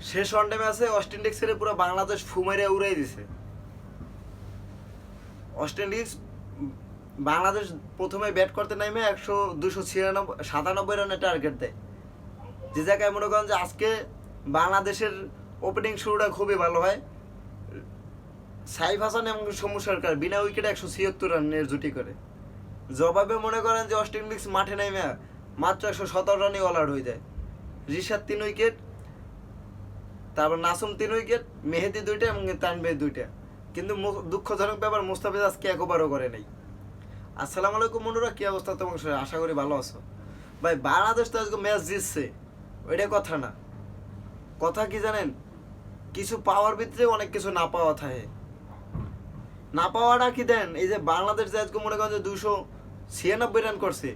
শেষ ওয়ানডে ম্যাচে West Indies ছেড়ে পুরো বাংলাদেশ ফুমাইরে উড়াই দিছে। ওয়েস্ট ইন্ডিজ বাংলাদেশ প্রথমে ব্যাট করতে নামে একশো দুশো ছিয়ানব্বই সাতানব্বই রানের টার্গেট দেয়। যে জায়গায় মনে করেন যে আজকে বাংলাদেশের ওপেনিং শুরুটা খুবই ভালো হয়। সাইফ হাসান এবং সমু সরকার বিনা উইকেটে একশো ছিয়াত্তর রানের জুটি করে। জবাবে মনে করেন যে ওয়েস্ট ইন্ডিজ মাঠে নেমে মাত্র একশো সতেরো রানই অল আউট হয়ে যায়। রিশাদ তিন উইকেট তারপর নাসুম তিন উইকেট মেহেদি দুইটা এবং তানবে দুইটা। কিন্তু দুঃখজনক ব্যাপার, মুস্তাফিজ আজকে একবারও করে নাই। আসসালামু আলাইকুম মনুরা কি অবস্থা তোমার সাথে? আশা করি ভালো আছো। ভাই, বাংলাদেশ তো আজকে ম্যাচ জিতছে। ওইটা কথা না। কথা কি জানেন? কিছু পাওয়ার ভিতরে অনেক কিছু না পাওয়া থাকে। না পাওয়াটা কি দেন? এই যে বাংলাদেশ যে আজকে মনে করেন যে দুশো ছিয়ানব্বই রান করছে,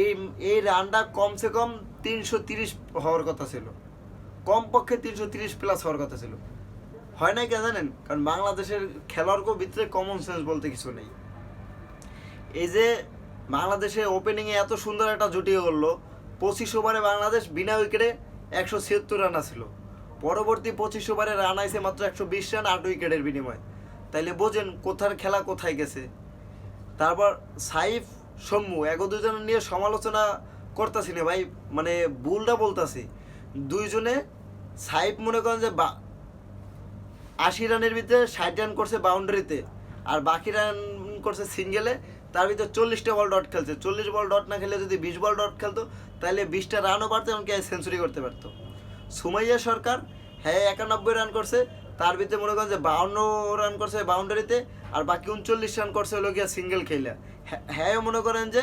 এই এই রানটা কমসে কম তিনশো তিরিশ হওয়ার কথা ছিল। কমপক্ষে তিনশো তিরিশ প্লাস হওয়ার কথা ছিল। হয় নাই কেন জানেন? কারণ বাংলাদেশের খেলোয়াড়কেও ভিতরে কমন সেন্স বলতে কিছু নেই। এই যে বাংলাদেশের ওপেনিংয়ে এত সুন্দর একটা জুটি করল, পঁচিশ ওভারে বাংলাদেশ বিনা উইকেটে একশো ছিয়াত্তর রান ছিল পরবর্তী পঁচিশ ওভারে রান আইছে মাত্র একশো বিশ রান আট উইকেটের বিনিময়ে। তাইলে বোঝেন কোথার খেলা কোথায় গেছে। তারপর সাইফ সম্মু এক দুজন নিয়ে সমালোচনা করতেছি না ভাই মানে ভুলটা বলতাছি। দুইজনে সাইফ মনে করেন যে আশি রানের ভিতরে ষাট রান করছে বাউন্ডারিতে, আর বাকি রান করছে সিঙ্গেলে, তার ভিতরে চল্লিশটা বল ডট খেলছে। চল্লিশ বল ডট না খেলে যদি বিশ বল ডট খেলতো, তাহলে বিশটা রানও পারতো এমনকি সেঞ্চুরি করতে পারতো। সুমাইয়া সরকার হ্যাঁ একানব্বই রান করছে, তার ভিতরে মনে করেন যে বাউন্ন রান করছে বাউন্ডারিতে, আর বাকি উনচল্লিশ রান করছে হলো গিয়া সিঙ্গেল খেলা। হ্যাঁ মনে করেন যে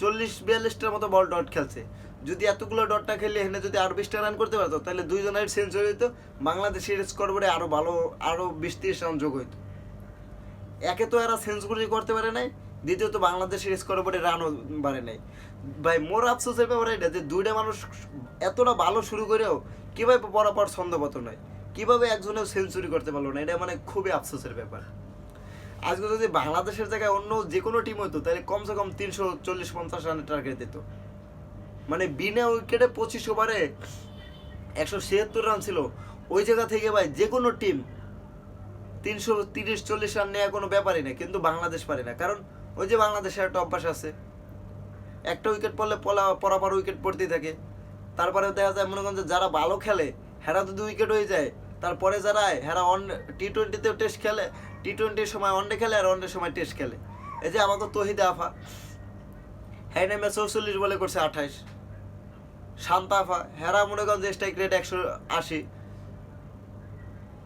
চল্লিশ বিয়াল্লিশটার মতো বল ডট খেলছে। যদি এতগুলো ডটটা খেলে এখানে যদি আরও বিশটা রান করতে পারতো, তাহলে দুইজনের সেঞ্চুরি হইতো বাংলাদেশের স্কোরবোর্ডে আরও ভালো, আরও বিশ তিরিশ রান যোগ হইতো। একে তো এরা সেঞ্চুরি করতে পারে নাই, দ্বিতীয়ত বাংলাদেশের স্কোরবোর্ডে রানও বাড়ে নাই। ভাই, মোর আফসোসের ব্যাপার এটা যে দুইটা মানুষ এতটা ভালো শুরু করেও কীভাবে পরাপর ছন্দপত নয় কীভাবে একজনেও সেঞ্চুরি করতে পারল না, এটা মানে খুবই আফসোসের ব্যাপার। আজকে যদি বাংলাদেশের জায়গায় অন্য যে কোনো টিম হতো তাহলে কমসে কম তিনশো চল্লিশ পঞ্চাশ রানের টার্গেট দিত। মানে বিনা উইকেটে পঁচিশ ওভারে একশো ছিয়াত্তর রান ছিল। ওই জায়গা থেকে ভাই যে কোনো টিম তিনশো তিরিশ, চল্লিশ রান নেওয়া কোনো ব্যাপারই না কিন্তু বাংলাদেশ পারে না। কারণ ওই যে বাংলাদেশের একটা অভ্যাস আছে, একটা উইকেট পড়লে পলা, পরাপর উইকেট পড়তেই থাকে। তারপরে দেখা যায়, মনে করেন যে যারা ভালো খেলে, হেরা যদি উইকেট হয়ে যায়, তারপরে যারা হেরা অন টি টোয়েন্টিতেও টেস্ট খেলে টি টোয়েন্টির সময় ওয়ানডে খেলে আর ওয়ানডের সময় টেস্ট খেলে। এই যে আমাকে তহিদে আফা হ্যাঁ নেমে চৌচল্লিশ বলে করছে আঠাইশ শান্তা আফা হেরা মনে করেন যে স্ট্রাইক রেট একশো আশি।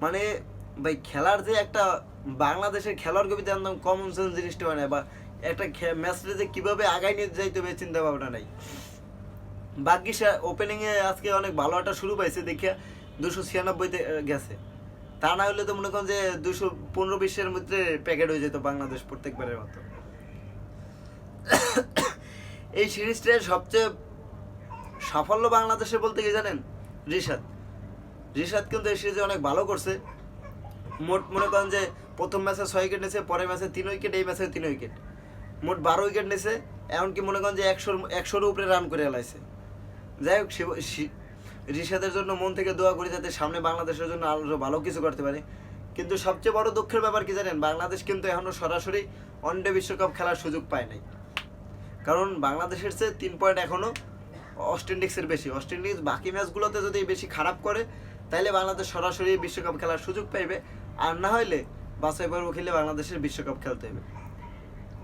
মানে ভাই, খেলার যে একটা বাংলাদেশের খেলার কবিতা একদম কমন সেন্স জিনিসটা হয় না, বা একটা ম্যাচটা যে কীভাবে আগায় নিয়ে যাইতে হবে চিন্তা ভাবনা নাই। বাকি ওপেনিং এ আজকে অনেক ভালো একটা শুরু পাইছে, দেখে দুশো ছিয়ানব্বইতে গেছে। তা না হলে তো মনে করেন যে দুশো পনেরো বিশের মধ্যে প্যাকেট হয়ে যেত বাংলাদেশ প্রত্যেকবারের মতো। এই সিরিজটার সবচেয়ে সাফল্য বাংলাদেশে বলতে কি জানেন? রিশাদ। রিশাদ কিন্তু এই সিরিজে অনেক ভালো করছে। মোট মনে করেন যে প্রথম ম্যাচে ছয় উইকেট নিয়েছে, পরের ম্যাচে তিন উইকেট, এই ম্যাচে তিন উইকেট। মোট বারো উইকেট নিয়েছে, এমনকি মনে করেন যে একশোর একশোর উপরে রান করে এলাইছে যাই হোক রিশাদের জন্য মন থেকে দোয়া করি যাতে সামনে বাংলাদেশের জন্য আরও ভালো কিছু করতে পারে। কিন্তু সবচেয়ে বড় দুঃখের ব্যাপার কি জানেন? বাংলাদেশ কিন্তু এখনও সরাসরি ওয়ানডে বিশ্বকাপ খেলার সুযোগ পায় নাই। কারণ বাংলাদেশের চেয়ে তিন পয়েন্ট এখনও ইন্ডিজের বেশি। ইন্ডিজ বাকি ম্যাচগুলোতে যদি বেশি খারাপ করে তাহলে বাংলাদেশ সরাসরি বিশ্বকাপ খেলার সুযোগ পাইবে। আর না হইলে বাছাই পর্ব খেলে বাংলাদেশের বিশ্বকাপ খেলতে হবে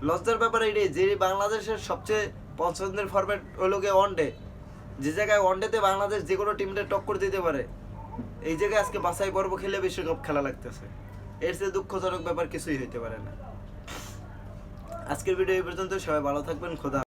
লজ্জার ব্যাপার এটাই যে বাংলাদেশের সবচেয়ে পছন্দের ফরম্যাট হলো গিয়ে ওয়ানডে যে জায়গায় ওয়ানডেতে বাংলাদেশ যে কোনো টিমটা টক্কর দিতে পারে, এই জায়গায় আজকে বাছাই পর্ব খেলে বিশ্বকাপ খেলা লাগতেছে। এর চেয়ে দুঃখজনক ব্যাপার কিছুই হইতে পারে না। আজকের ভিডিও এই পর্যন্ত সবাই ভালো থাকবেন, খোদা